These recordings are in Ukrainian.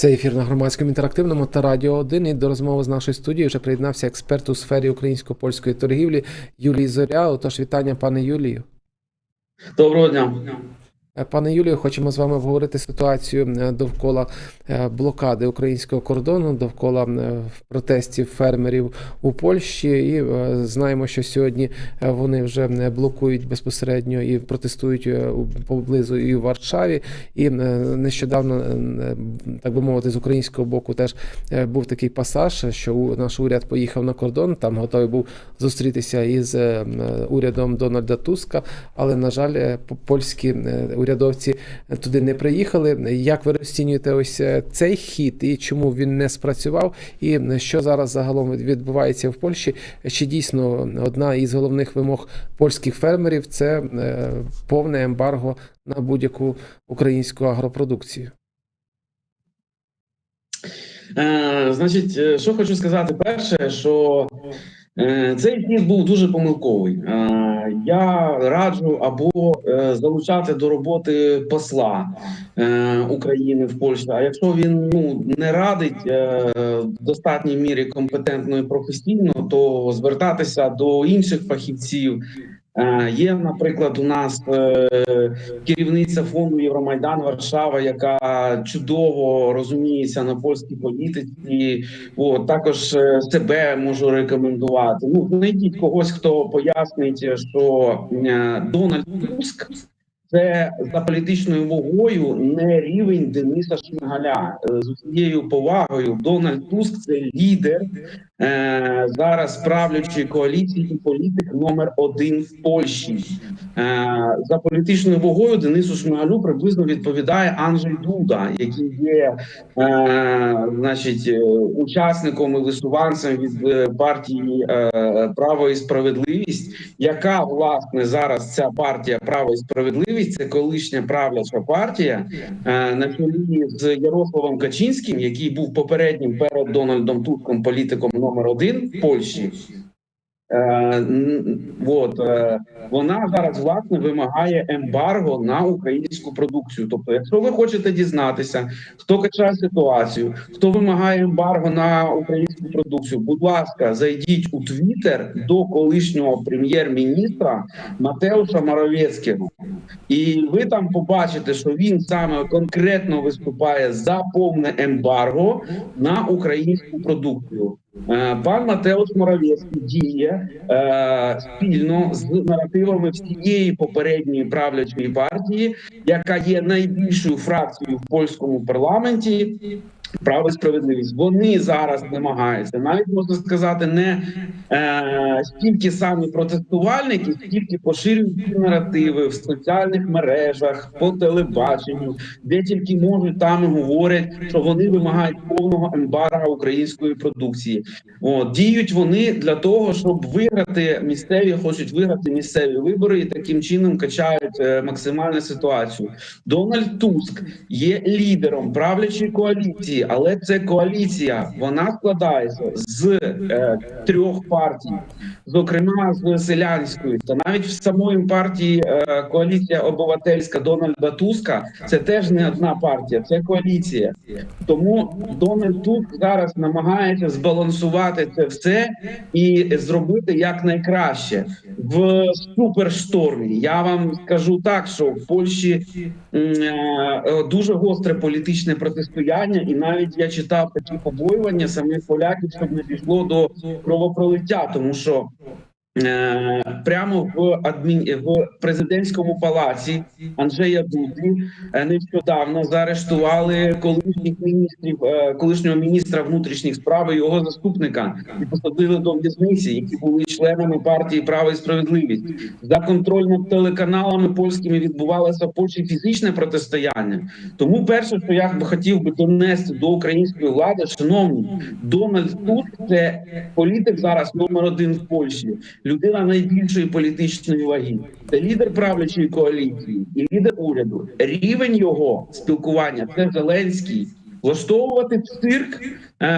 Це ефір на громадському інтерактивному та радіо 1. І до розмови з нашою студією вже приєднався експерт у сфері українсько-польської торгівлі Юлій Зоря. Отож, вітання, пане Юлію. Доброго дня. Е, Пане Юлію, хочемо з вами обговорити ситуацію е, довкола е, блокади українського кордону, довкола протестів фермерів у Польщі. І знаємо, що сьогодні вони вже е, блокують безпосередньо і протестують поблизу і в Варшаві. І нещодавно, так би мовити, з українського боку теж був такий пасаж, що наш уряд поїхав на кордон, там готовий був зустрітися із урядом Дональда Туска, але на жаль, по- польські урядовці туди не приїхали. Як ви розцінюєте ось е, цей хід і чому він не спрацював? І що зараз загалом відбувається в Польщі? Чи дійсно одна із головних вимог польських фермерів це е, повне ембарго на будь-яку українську агропродукцію? Е, значить, що хочу сказати, перше, що цей хід був дуже помилковий. Е, я раджу або е, залучати до роботи посла е, України в Польщі. А якщо він ну не радить е, в достатній мірі компетентно і професійно, то звертатися до інших фахівців. Е, Є, наприклад, у нас е, керівниця фонду Євромайдан Варшава, яка чудово розуміється на польській політиці. От, також е, себе можу рекомендувати. Ну знайдіть когось, хто пояснить, що Дональд Туск. Це за політичною вагою не рівень Дениса Шмигаля. З усією повагою Дональд Туск це лідер е, зараз правлячої коаліції політик номер один в Польщі. Е, за політичною вагою Денису Шмигалю приблизно відповідає Анджей Дуда, який є е, значить, е, учасником і висуванцем від е, партії е, Право і справедливість, яка власне зараз ця партія Право і справедливість це колишня правляча партія е, на чолі з Ярославом Качинським, який був попереднім перед Дональдом Туском політиком номер один в Польщі. Е, от, е, вона зараз власне вимагає ембарго на українську продукцію. Тобто, якщо ви хочете дізнатися, хто качає ситуацію, хто вимагає ембарго на українську продукцію, будь ласка, зайдіть у Твіттер до колишнього прем'єр-міністра Матеуша Моровецького, і ви там побачите, що він саме конкретно виступає за повне ембарго на українську продукцію. Е, Пан Матеус Моровецький діє е, спільно з наративами всієї попередньої правлячої партії, яка є найбільшою фракцією в польському парламенті. Право і справедливість. Вони зараз намагаються, навіть можна сказати, не е, стільки самі протестувальники, скільки поширюють наративи в соціальних мережах, по телебаченню, де тільки можуть, там і говорять, що вони вимагають повного ембарго української продукції. От діють вони для того, щоб виграти місцеві, хочуть виграти місцеві вибори і таким чином качають е, максимальну ситуацію. Дональд Туск є лідером правлячої коаліції, але це коаліція. Вона складається з е, трьох партій, зокрема з селянської, та навіть в самої партії е, коаліція обивательська Дональда Туска. Це теж не одна партія, це коаліція. Тому Дональд Туск зараз намагається збалансувати це все і зробити як найкраще в суперштормі. Я вам скажу так, що в Польщі е, дуже гостре політичне протистояння, і навіть я читав такі побоювання самих поляків, щоб не пішло до кровопролиття, тому що. Е, Прямо в адмін в президентському палаці Анджея Дуди е, нещодавно заарештували колишніх міністрів, е, колишнього міністра внутрішніх справ і його заступника і посадили до в'язниці, які були членами партії Право і справедливість. За контроль над телеканалами польськими відбувалося Польщі фізичне протистояння. Тому перше, що я б хотів би донести до української влади, шановні, Дональд Туск – це політик зараз номер один в Польщі, людина найбільшої політичної ваги. Це лідер правлячої коаліції і лідер уряду. Рівень його спілкування це Зеленський. Влаштовувати цирк е,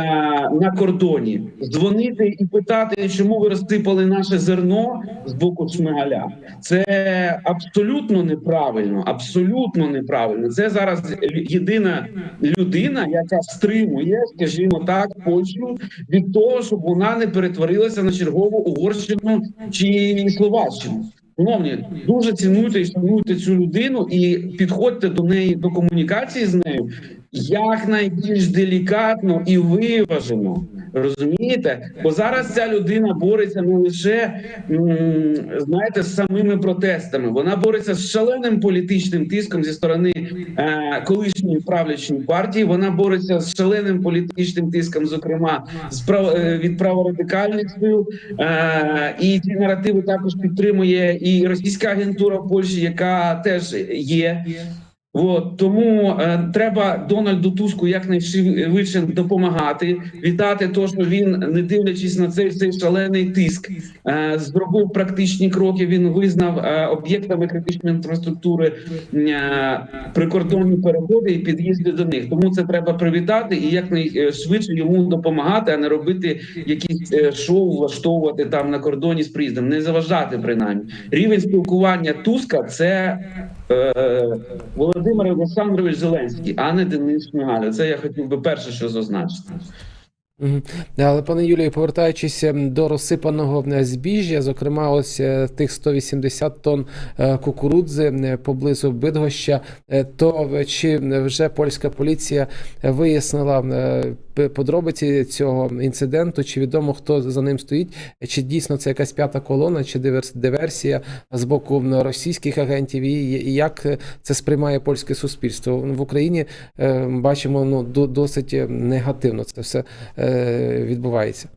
на кордоні, дзвонити і питати, чому ви розсипали наше зерно з боку Шмигаля. Це абсолютно неправильно. Абсолютно неправильно. Це зараз єдина людина, яка стримує, скажімо так, Польщу від того, щоб вона не перетворилася на чергову Угорщину чи Словаччину. Шановні, дуже цінуйте і шануйте цю людину і підходьте до неї до комунікації з нею якнайбільш делікатно і виважено. Розумієте? Бо зараз ця людина бореться не лише знаєте, з самими протестами, вона бореться з шаленим політичним тиском зі сторони е, колишньої правлячої партії. Вона бореться з шаленим політичним тиском, зокрема з прав, е, від праворадикальних сил. Е, і ці наративи також підтримує і російська агентура в Польщі, яка теж є. От тому е, треба Дональду Туску якнайшвидше допомагати, вітати то, що він, не дивлячись на цей, цей шалений тиск, е, зробив практичні кроки. Він визнав е, об'єктами критичної інфраструктури е, прикордонні переходи і під'їзди до них. Тому це треба привітати і якнайшвидше йому допомагати, а не робити якісь е, шоу, влаштовувати там на кордоні з приїздом, не заважати принаймні. Рівень спілкування Туска це е, Володимир Олександрович Зеленський, а не Денис Шмигаль. Це я хотів би перше, що зазначити. Але пане Юлію, повертаючись ем, до розсипаного е, збіжжя, зокрема, ось е, тих 180 тонн е, кукурудзи поблизу Бидгоща, то чи вже польська поліція вияснила подробиці цього інциденту? Чи відомо хто за ним стоїть? Чи дійсно це якась п'ята колона, чи диверс- диверсія з боку російських агентів? І як це сприймає польське суспільство в Україні? е, Бачимо ну до- досить негативно це все відбувається.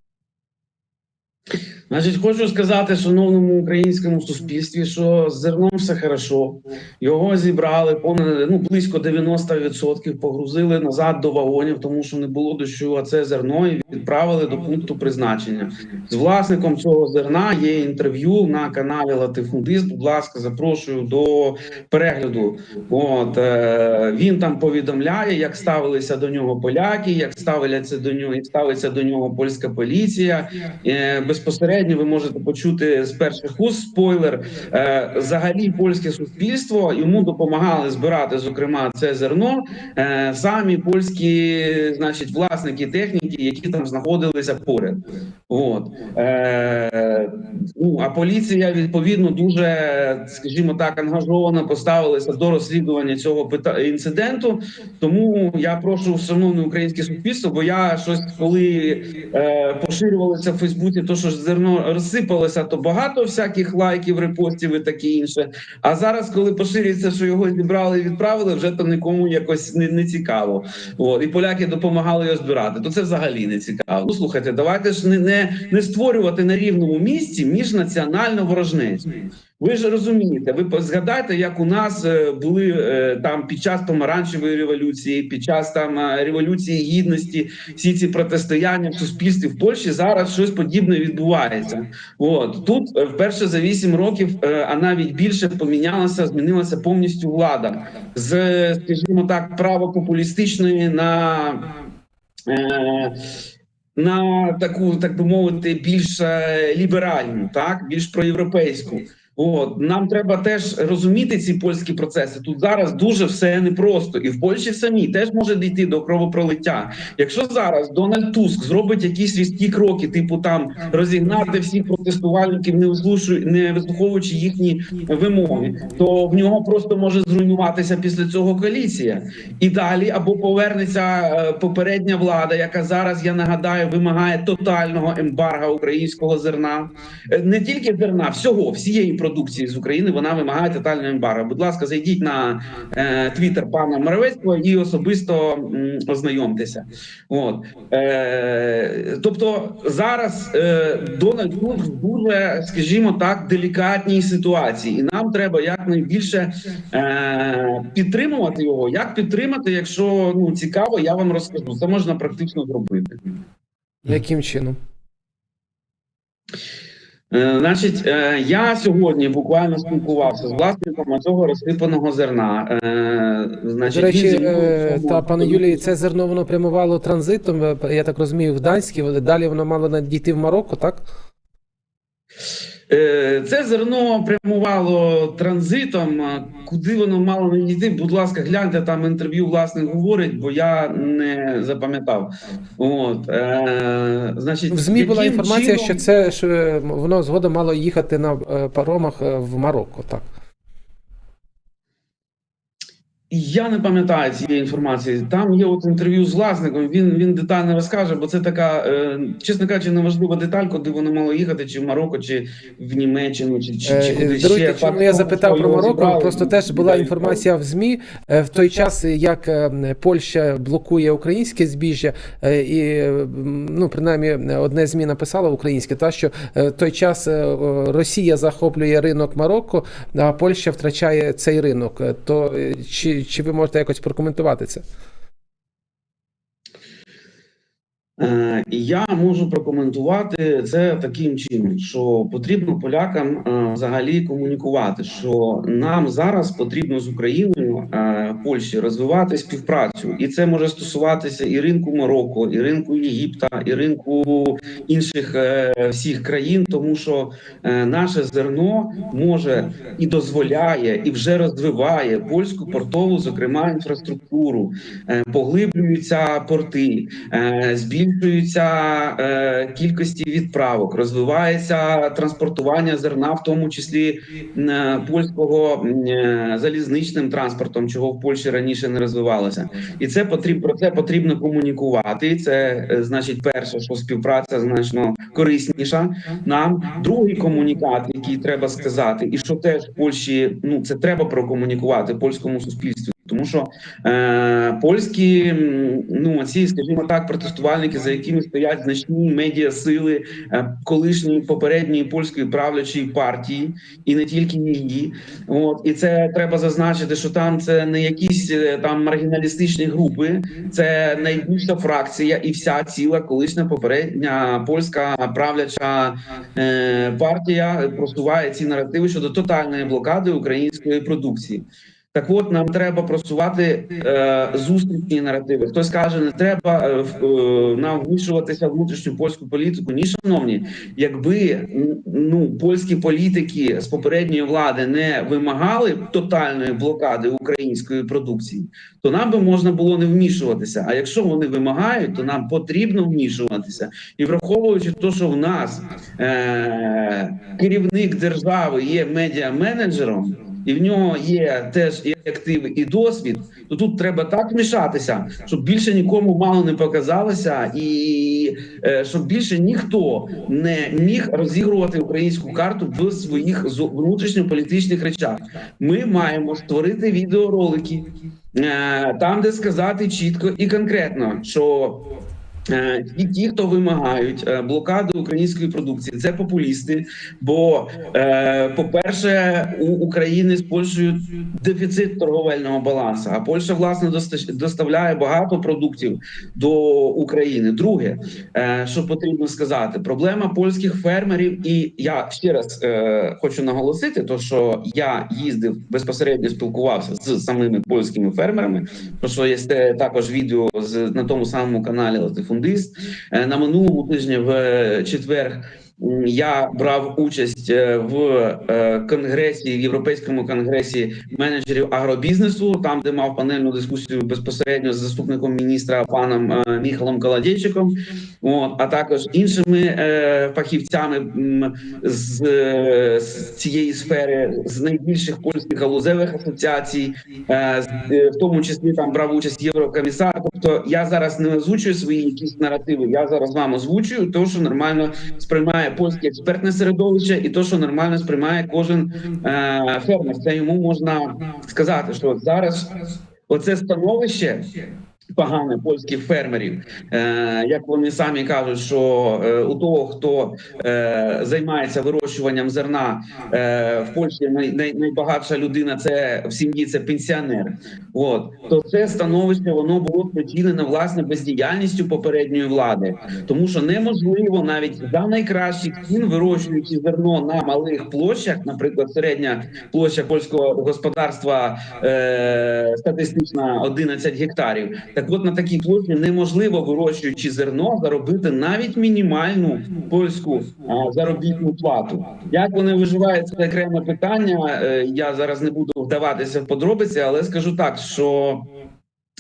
Значить, хочу сказати шановному українському суспільстві, що з зерном все хорошо. Його зібрали понад ну близько 90% погрузили назад до вагонів, тому що не було дощу. А це зерно і відправили до пункту призначення. З власником цього зерна є інтерв'ю на каналі Латифундист. Будь ласка, запрошую до перегляду. От е, він там повідомляє, як ставилися до нього поляки, як ставляться до нього, як ставиться до нього польська поліція. Е, безпосередньо ви можете почути з перших уст спойлер. Е, взагалі, польське суспільство йому допомагали збирати, зокрема, це зерно. Е, самі польські, значить, власники техніки, які там знаходилися поряд. От е, ну а поліція відповідно дуже, скажімо так, ангажовано поставилася до розслідування цього інциденту. Тому я прошу шановне українське суспільство, бо я щось коли е, поширювалося в Фейсбуці, то що ж зерно розсипалося, то багато всяких лайків, репостів і таке інше. А зараз, коли поширюється, що його зібрали і відправили, вже то нікому якось не, не цікаво. От і поляки допомагали його збирати. То це взагалі не цікаво. Ну слухайте, давайте ж не, не, не створювати на рівному місці міжнаціональну ворожнечу. Ви ж розумієте, ви згадайте, як у нас е, були е, там під час помаранчевої революції, під час там е, революції гідності, всі ці протистояння в суспільстві в Польщі зараз щось подібне відбувається. От тут вперше за вісім років, а навіть більше помінялася, змінилася повністю влада з, скажімо так, правопопулістичної на. Е, на таку, так би мовити, більш ліберальну, так більш проєвропейську. От нам треба теж розуміти ці польські процеси. Тут зараз дуже все непросто, і в Польщі самі теж може дійти до кровопролиття. Якщо зараз Дональд Туск зробить якісь різкі кроки, типу там розігнати всіх протестувальників, не вислушуючи, не вислуховуючи їхні вимоги, то в нього просто може зруйнуватися після цього коаліція. І далі або повернеться е, попередня влада, яка зараз я нагадаю вимагає тотального ембарга українського зерна, Е, не тільки зерна, всього всієї продукції з України. Вона вимагає тотального ембарго. Будь ласка, зайдіть на е, твіттер пана Моровецького і особисто ознайомтеся. От е, тобто зараз е, Дональд Туск в дуже, скажімо так, делікатній ситуації, і нам треба якнайбільше е, підтримувати його. Як підтримати, якщо ну цікаво, я вам розкажу. Це можна практично зробити. Яким чином? Е, Значить, е, я сьогодні буквально спілкувався з власником цього розсипаного зерна. Е, Значить, До речі, цьому- та пане Юлії, це зерно воно прямувало транзитом, я так розумію, в Данській, далі воно мало надійти в Марокко, так? Е, Це зерно прямувало транзитом. Куди воно мало не йти? Будь ласка, гляньте там інтерв'ю. Власник говорить, бо я не запам'ятав. От е, значить, В ЗМІ була інформація, чином- що це що е, воно згодом мало їхати на е, паромах в Марокко, так. Я не пам'ятаю цієї інформації. Там є от інтерв'ю з власником. Він він детально розкаже, бо це така, е, чесно кажучи, неважлива деталь, куди воно мало їхати, чи в Марокко, чи в Німеччину, чи, чи, чи Е, куди Даруйте, ще. чому я запитав про Марокко, зібрали, просто теж була інформація в ЗМІ е, в той час, як е, Польща блокує українське збіжжя, і ну принаймні одне ЗМІ написало українське, та що в той час Росія захоплює ринок Марокко, а Польща втрачає цей ринок. То чи, чи ви можете якось прокоментувати це? Е, і Я можу прокоментувати це таким чином, що потрібно полякам е, взагалі комунікувати, що нам зараз потрібно з Україною е, Польщі розвивати співпрацю, і це може стосуватися і ринку Марокко, і ринку Єгипта, і ринку інших е, всіх країн, тому що е, наше зерно може і дозволяє, і вже розвиває польську портову, зокрема інфраструктуру, Е, поглиблюються порти, е, збільшуються е, кількості відправок, розвивається транспортування зерна, в тому числі е, польського е, залізничним транспортом, чого в Польщі раніше не розвивалося, і це потрібно про це потрібно комунікувати. Це значить, перше, що співпраця значно корисніша нам. Другий комунікат, який треба сказати, і що теж в Польщі ну це треба прокомунікувати польському суспільству. Тому що е, польські ну ці, скажімо так, протестувальники, за якими стоять значні медіа сили е, колишньої попередньої польської правлячої партії, і не тільки її. От і це треба зазначити, що там це не якісь е, там маргіналістичні групи, це найбільша фракція і вся ціла колишня попередня польська правляча е, партія просуває ці наративи щодо тотальної блокади української продукції. Так от нам треба просувати е, зустрічні наративи. Хтось каже, не треба е, е, нам вмішуватися в внутрішню польську політику. Ні, шановні, якби ну польські політики з попередньої влади не вимагали тотальної блокади української продукції, то нам би можна було не вмішуватися. А якщо вони вимагають, то нам потрібно вмішуватися. І враховуючи те, що в нас е- керівник держави є медіа-менеджером, і в нього є теж і активи, і досвід, то тут треба так вмішатися, щоб більше нікому мало не показалося, і е, щоб більше ніхто не міг розігрувати українську карту в своїх внутрішньополітичних речах. Ми маємо створити відеоролики е, там, де сказати чітко і конкретно, що Е, Ті, ті, хто вимагають е, блокади української продукції, це популісти. Бо, е, по-перше, у України з Польщею дефіцит торговельного балансу. А Польща власне доставляє багато продуктів до України. Друге, що потрібно сказати, проблема польських фермерів, і я ще раз хочу наголосити, то що я їздив безпосередньо спілкувався з самими польськими фермерами. Про що є також відео з на тому самому каналі Латифундист. Е, На минулому тижні в е, четвер я брав участь е, в е, конгресі в європейському конгресі менеджерів агробізнесу, там де мав панельну дискусію безпосередньо з заступником міністра паном е, Міхалом Каладєйчиком, от а також іншими фахівцями з, з цієї сфери з найбільших польських галузевих асоціацій, в тому числі там брав участь єврокомісар. Тобто я зараз не озвучую свої якісь наративи. Я зараз вам озвучую те, що нормально сприймає польське експертне середовище, і то, що нормально сприймає кожен е, фермер. Це йому можна сказати, що зараз оце становище. Погане польських фермерів, е, як вони самі кажуть, що е, у того, хто е, займається вирощуванням зерна е, в Польщі, най, най, найбагатша людина це в сім'ї це пенсіонер. От то це становище воно було спричинено власне бездіяльністю попередньої влади, тому що неможливо навіть за найкращих цін, вирощуючи зерно на малих площах, наприклад, середня площа польського господарства е, статистична 11 гектарів. Так от на такій площі неможливо вирощуючи зерно заробити навіть мінімальну польську а, заробітну плату. Як вони виживають, це окреме питання. Е, Я зараз не буду вдаватися в подробиці, але скажу так, що.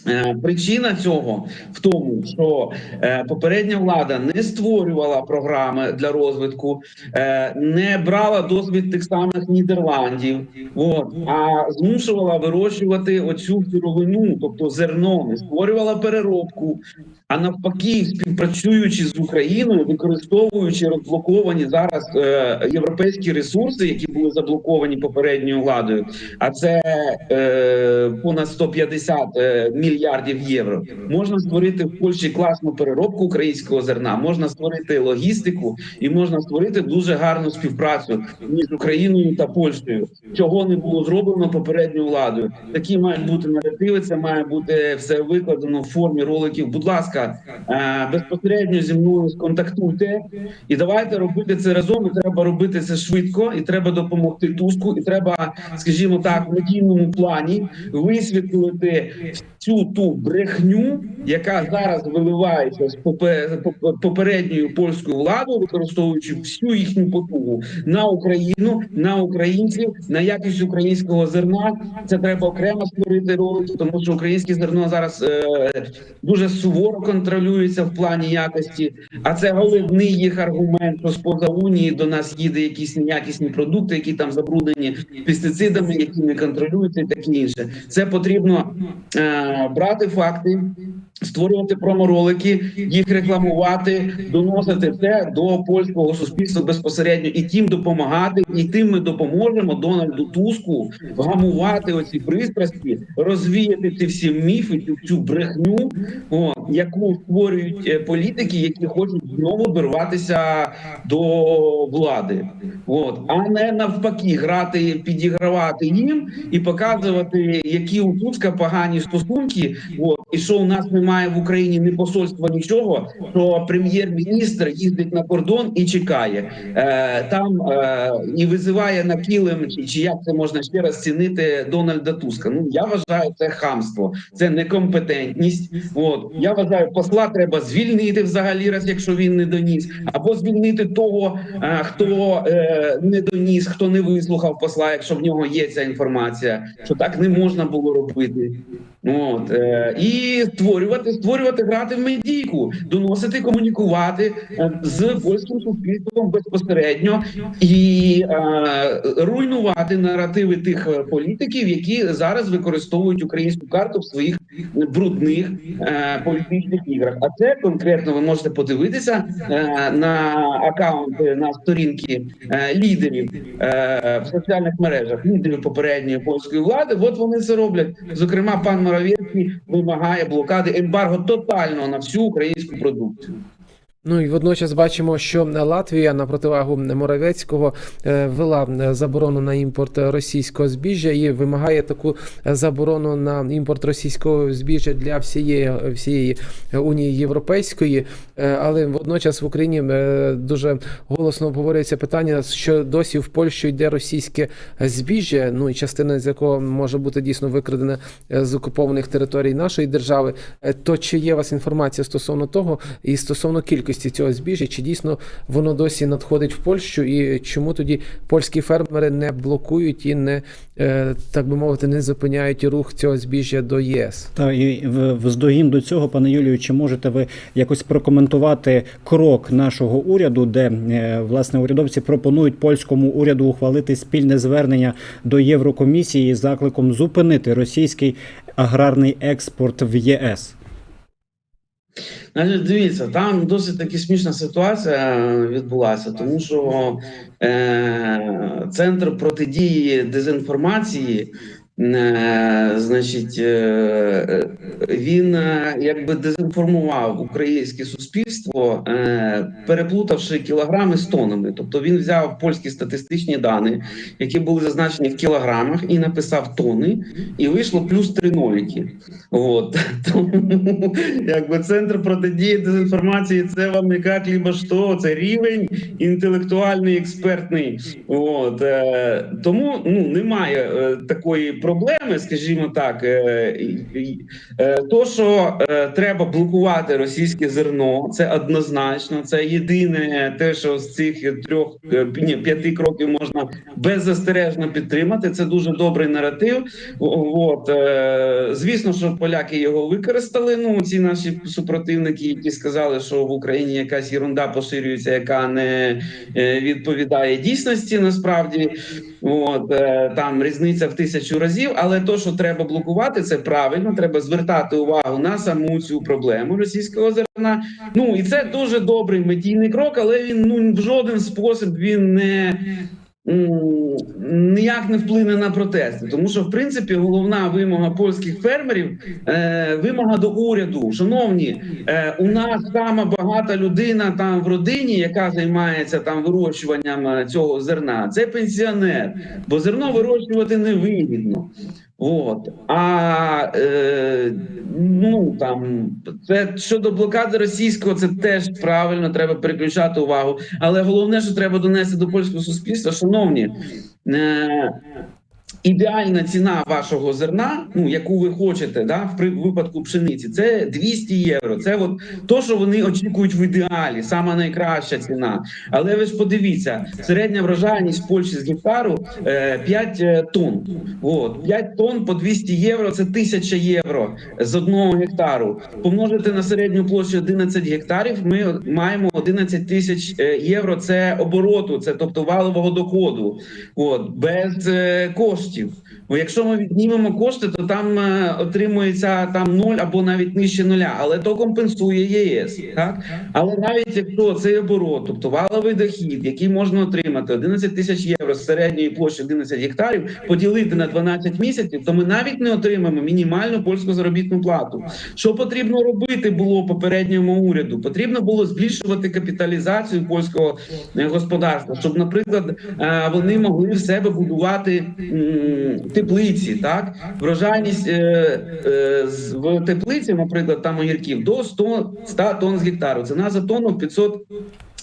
Е, Причина цього в тому, що е, попередня влада не створювала програми для розвитку, е, не брала досвід тих самих Нідерландів, от, а змушувала вирощувати оцю сировину, тобто зерно, не створювала переробку. А навпаки, співпрацюючи з Україною, використовуючи розблоковані зараз європейські ресурси, які були заблоковані попередньою владою, а це е, понад 150 е, мільярдів євро. Можна створити в Польщі класну переробку українського зерна, можна створити логістику і можна створити дуже гарну співпрацю між Україною та Польщею. Чого не було зроблено попередньою владою. Такі мають бути наративи. Це має бути все викладено в формі роликів. Будь ласка, е, безпосередньо зі мною сконтактуйте і давайте робити це разом. І треба робити це швидко, і треба допомогти Туску, і треба, скажімо так, в надійному плані висвітлити ту брехню, яка зараз виливається з попе- поп- попередньою польською владою, використовуючи всю їхню потугу на Україну, на українців, на якість українського зерна. Це треба окремо створити ролики, тому що українське зерно зараз е, дуже суворо контролюється в плані якості. А це головний їх аргумент, що з поза унії до нас їде якісь неякісні продукти, які там забруднені пестицидами, які не контролюються, і таке інше. Це потрібно е, брати факти. Створювати проморолики, їх рекламувати, доносити це до польського суспільства безпосередньо і тим допомагати, і тим ми допоможемо Дональду Туску вгамувати оці пристрасті, розвіяти ці всі міфи, цю, цю брехню, о, яку створюють е, політики, які хочуть знову дорватися до влади, от а не навпаки, грати, підігравати їм і показувати, які у Туска погані стосунки. От і що у нас немає в Україні ні посольства, нічого. То прем'єр-міністр їздить на кордон і чекає е, там е, і визиває на чи, чи як це можна ще раз цінити Дональда Туска. Ну я вважаю це хамство, це некомпетентність. От я вважаю, посла треба звільнити взагалі, раз якщо він не доніс, або звільнити того, е, хто е, не доніс, хто не вислухав посла, якщо в нього є ця інформація, що так не можна було робити. От е, і створювати, створювати, грати в медійку, доносити, комунікувати е, з польським суспільством безпосередньо і е, руйнувати наративи тих е, політиків, які зараз використовують українську карту в своїх брудних е, політичних іграх. А це конкретно ви можете подивитися е, на акаунти на сторінки е, лідерів е, в соціальних мережах, лідерів попередньої польської влади. От вони це роблять. Зокрема, пан Моровецький вимагає блокади ембарго тотального на всю українську продукцію. Ну і водночас бачимо, що Латвія на противагу Моровецького е, ввела е, заборону на імпорт російського збіжжя і вимагає таку заборону на імпорт російського збіжжя для всієї всієї унії європейської. Е, Але водночас в Україні е, дуже голосно обговорюється питання, що досі в Польщу йде російське збіжжя. Ну і частина з якого може бути дійсно викрадена е, з окупованих територій нашої держави. Е, То чи є у вас інформація стосовно того і стосовно кількості цього збіжжя, чи дійсно воно досі надходить в Польщу, і чому тоді польські фермери не блокують і не е, так би мовити, не зупиняють рух цього збіжжя до ЄС? Та і вздогін до цього, пане Юлію, чи можете ви якось прокоментувати крок нашого уряду, де е, власне урядовці пропонують польському уряду ухвалити спільне звернення до Єврокомісії з закликом зупинити російський аграрний експорт в ЄС? Значить, дивіться, там досить таки смішна ситуація відбулася, тому що е, центр протидії дезінформації, е, значить, е, він е, якби дезінформував українське суспільство, е, переплутавши кілограми з тонами. Тобто він взяв польські статистичні дані, які були зазначені в кілограмах, і написав тони, і вийшло плюс три ноліки. От тому якби центр протидії дезінформації, це вам не як либо що, це рівень інтелектуальний, експертний. От е, тому ну немає такої проблеми, скажімо так. Е, то, що е, треба блокувати російське зерно, це однозначно. Це єдине те, що з цих трьох е, ні, п'яти кроків можна беззастережно підтримати. Це дуже добрий наратив. От звісно, що поляки його використали. Ну ці наші супротивники, які сказали, що в Україні якась ерунда поширюється, яка не відповідає дійсності. Насправді, от там різниця в тисячу разів. Але то, що треба блокувати, це правильно. Треба звертати увагу на саму цю проблему російського зерна. Ну і це дуже добрий медійний крок, але він ну в жоден спосіб він не. Ніяк не вплине на протести, тому що в принципі головна вимога польських фермерів е, вимога до уряду. Шановні, е, у нас сама багата людина там в родині, яка займається там вирощуванням е, цього зерна. Це пенсіонер, бо зерно вирощувати невигідно. От а е, ну там це щодо блокади російського, це теж правильно. Треба переключати увагу. Але головне, що треба донести до польського суспільства, шановні. Е, Ідеальна ціна вашого зерна, ну яку ви хочете, да, в випадку пшениці, це 200 євро. Це от то, що вони очікують в ідеалі, сама найкраща ціна. Але ви ж подивіться, середня врожайність Польщі з гектару е, 5 е, тонн. От 5 тонн по 200 євро це 1000 євро з одного гектару. Помножити на середню площу 11 гектарів. Ми маємо 11 тисяч е, євро. Це обороту, це тобто валового доходу. От без е, коштів. Бо якщо ми віднімемо кошти, то там е, отримується там нуль або навіть нижче нуля, але то компенсує ЄС. Так але навіть якщо цей оборот, тобто валовий дохід, який можна отримати 11 тисяч євро з середньої площі 11 гектарів, поділити на 12 місяців, то ми навіть не отримаємо мінімальну польську заробітну плату. Що потрібно робити було попередньому уряду? Потрібно було збільшувати капіталізацію польського е, господарства, щоб, наприклад, е, вони могли в себе будувати теплиці. Так, врожайність е, е, в теплиці, наприклад, там огірків до 100, 100 тонн з гектару. Ціна за тонну 500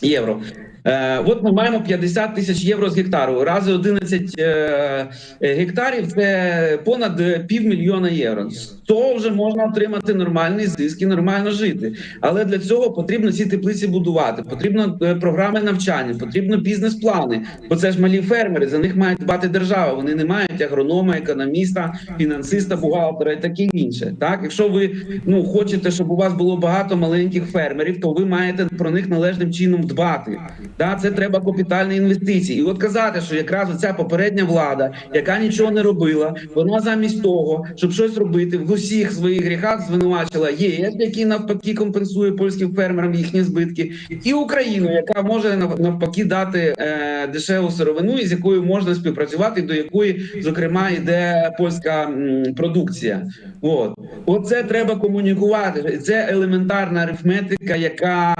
євро. Е, от ми маємо 50 тисяч євро з гектару. Рази 11 е, е, гектарів це понад е, півмільйона євро. Того вже можна отримати нормальний зиск і нормально жити. Але для цього потрібно ці теплиці будувати. Потрібно е, програми навчання, потрібно бізнес-плани. Бо це ж малі фермери. За них має дбати держава. Вони не мають агронома, економіста, фінансиста, бухгалтера і таке інше. Так, якщо ви ну хочете, щоб у вас було багато маленьких фермерів, то ви маєте про них належним чином дбати. Да, це треба капітальні інвестиції. І от казати, що якраз оця попередня влада, яка нічого не робила, вона замість того, щоб щось робити, усіх своїх гріхах звинувачила ЄС, який навпаки компенсує польським фермерам їхні збитки, і Україну, яка може навпаки дати е, дешеву сировину, із якою можна співпрацювати, до якої зокрема йде польська м, продукція. От оце треба комунікувати. Це елементарна арифметика, яка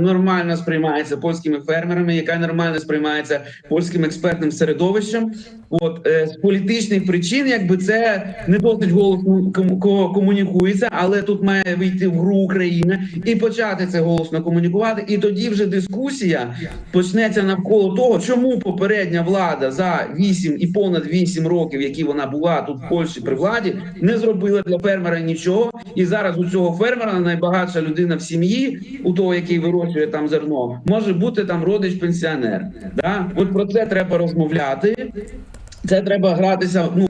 нормально сприймається польськими фермерами, яка нормально сприймається польським експертним середовищем. От е, з політичних причин, якби це не досить голосно кому- ко- комунікується, але тут має вийти в гру Україна і почати це голосно комунікувати. І тоді вже дискусія почнеться навколо того, чому попередня влада за 8 і понад 8 років, які вона була тут в Польщі при владі, не зробила для фермера нічого. І зараз у цього фермера найбагатша людина в сім'ї, у того, який вирощує там зерно, може бути там родич пенсіонер. Да? От про це треба розмовляти. Це треба гратися ну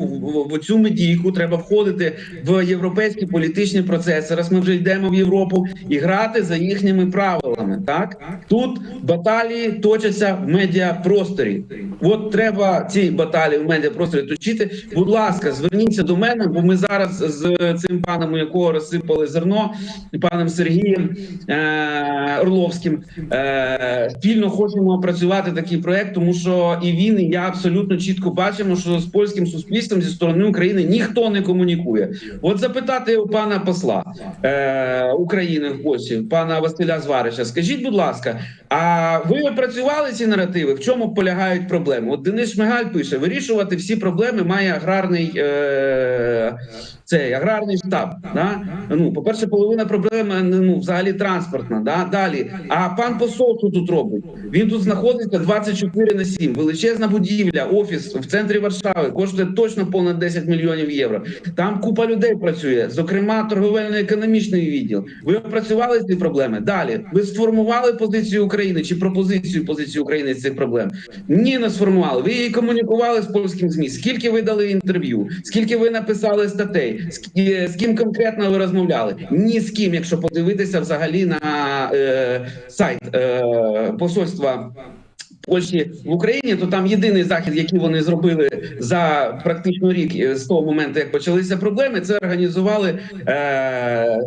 в, цю медійку. Треба входити в європейські політичні процеси. Раз ми вже йдемо в Європу і грати за їхніми правилами. Так тут баталії точаться в медіапросторі. От треба ці баталії в медіапросторі точити. Будь ласка, зверніться до мене, бо ми зараз з цим паном, якого розсипали зерно, паном Сергієм е- Орловським, е- спільно хочемо працювати такий проект, тому що і він, і я абсолютно чітко бачимо, що з польським суспільством зі сторони України ніхто не комунікує. От запитати у пана посла е- України в Польщі, пана Василя Зварича, скажіть, будь ласка, а ви опрацювали ці наративи? В чому полягають проблеми? От Денис Шмигаль пише: вирішувати всі проблеми має аграрний е- цей аграрний штаб. Да? Ну, по-перше, половина проблем ну, взагалі транспортна. Да? Далі. А пан посол що тут робить? Він тут знаходиться 24 на 7. Величезна будівля, офіс в центрі Варшави коштує точно понад 10 мільйонів євро. Там купа людей працює, зокрема, торговельно-економічний відділ. Ви опрацювали ці проблеми? Далі ви сформували позицію України чи пропозицію позицію України з цих проблем? Ні, не сформували. Ви її комунікували з польським змі. Скільки ви дали інтерв'ю? Скільки ви написали статей? З, ким конкретно ви розмовляли? Ні з ким, якщо подивитися взагалі на е, сайт е, посольства. Польщі в Україні, то там єдиний захід, який вони зробили за практично рік е, з того моменту, як почалися проблеми, це організували е,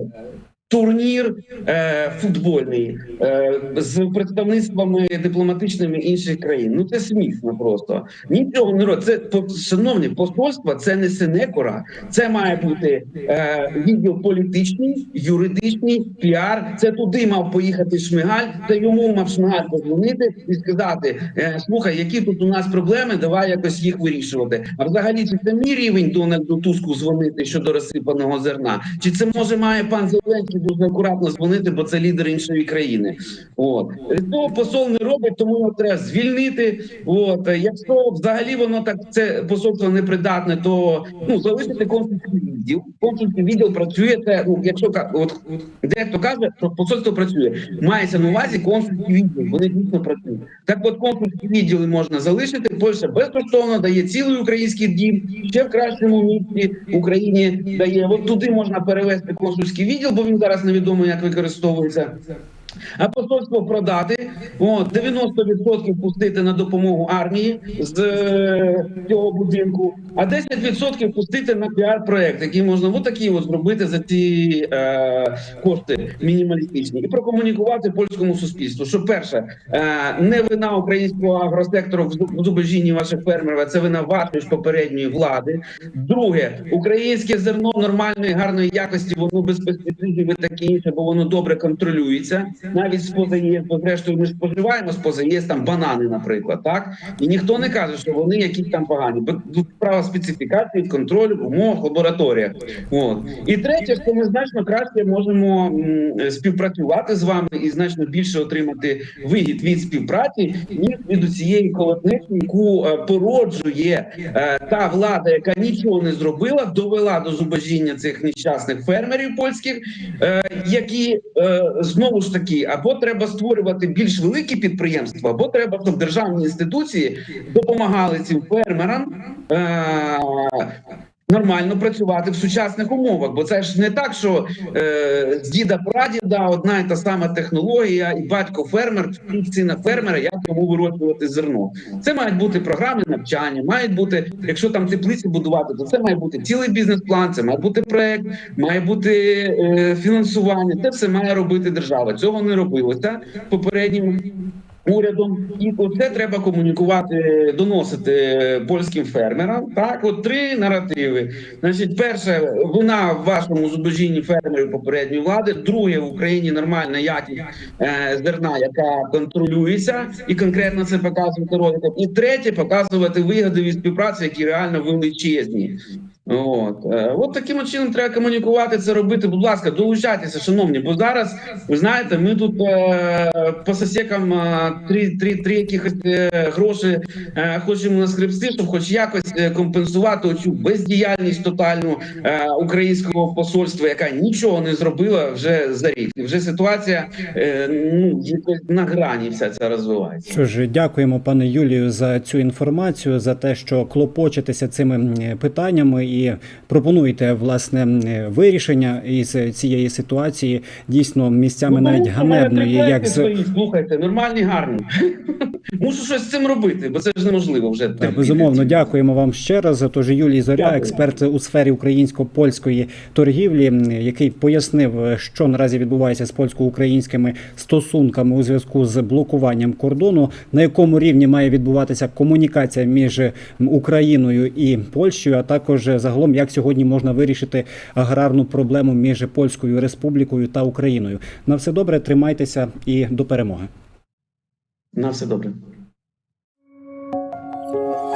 турнір е, футбольний е, з представництвами дипломатичними інших країн. Ну це смішно просто. Нічого не робить. Це по- шановні посольства, це не синекора, це має бути е, відділ політичний, юридичний, піар. Це туди мав поїхати Шмигаль. Це йому мав Шмигаль позвонити і сказати: е, слухай, які тут у нас проблеми, давай якось їх вирішувати. А взагалі, чи це мій рівень Дональду Туску дзвонити щодо розсипаного зерна? Чи це може має пан Зеленський дуже акуратно дзвонити, бо це лідер іншої країни? От цього посол не робить, тому його треба звільнити. От якщо взагалі воно так це посольство непридатне, то ну залишити консульський відділ. Консульський відділ працює. Це ну, якщо от дехто каже, що посольство працює, мається на увазі консульський відділ. Вони дійсно працюють. Так, от консульські відділи можна залишити. Польща безкоштовно дає цілий український дім, ще в кращому місті Україні дає. От туди можна перевести консульський відділ, бо він зараз невідомо як використовується. А посольство продати, от 90% пустити на допомогу армії з е, цього будинку, а 10% пустити на піар-проект, який можна от такі от зробити за ці е, кошти мінімалістичні, і прокомунікувати польському суспільству. Що перше, е, не вина українського агросектору в зубожінні ваших фермерів, а це вина вашої ж попередньої влади. Друге, українське зерно нормальної гарної якості, воно без пестицидів і таке інше, бо воно добре контролюється. Навіть з позаєс, бо зрештою ми споживаємо з позаєс там банани, наприклад, так і ніхто не каже, що вони якісь там погані. Бо тут справа специфікації, контролю в умовах лабораторіях. От і третє, що ми значно краще можемо співпрацювати з вами і значно більше отримати вигід від співпраці, ніж від цієї колотниці, яку е, породжує е, та влада, яка нічого не зробила, довела до зубожіння цих нещасних фермерів польських, е, які знову ж таки або треба створювати більш великі підприємства, або треба, щоб державні інституції допомагали цим фермерам. Е, Нормально працювати в сучасних умовах, бо це ж не так, що е, з діда прадіда одна і та сама технологія, і батько фермер вчить сина фермера, як йому вирощувати зерно. Це мають бути програми навчання, мають бути, якщо там теплиці будувати, то це має бути цілий бізнес-план, це має бути проект, має бути е, фінансування. Це все має робити держава. Цього не робилося попереднім урядом, і оце треба комунікувати, доносити польським фермерам. Так, от три наративи. Значить, перше, вина в вашому зубожінні фермерів попередньої влади. Друге, в Україні нормальна якість е, зерна, яка контролюється, і конкретно це показувати роликом. І третє, показувати вигоди від співпраці, які реально величезні. От, Е, от таким чином треба комунікувати це робити. Будь ласка, долучайтеся, шановні. Бо зараз ви знаєте, ми тут е, по сосікам е, три, три, три якихось гроші хочемо наскребсти, щоб хоч якось компенсувати оцю бездіяльність тотальну українського посольства, яка нічого не зробила вже за рік. Вже ситуація ну на грані вся ця розвивається. Що ж, дякуємо, пане Юлію, за цю інформацію, за те, що клопочетеся цими питаннями і пропонуєте власне вирішення із цієї ситуації дійсно місцями навіть Ну, мене ганебної, як свої, слухайте, нормальні, гарні. Мушу щось з цим робити, бо це ж неможливо вже. Так, безумовно, дякуємо вам ще раз. Тож Юлій Зоря, Дякую. експерт у сфері українсько-польської торгівлі, який пояснив, що наразі відбувається з польсько-українськими стосунками у зв'язку з блокуванням кордону, на якому рівні має відбуватися комунікація між Україною і Польщею, а також загалом як сьогодні можна вирішити аграрну проблему між Польською Республікою та Україною. На все добре, тримайтеся і до перемоги. На все добре.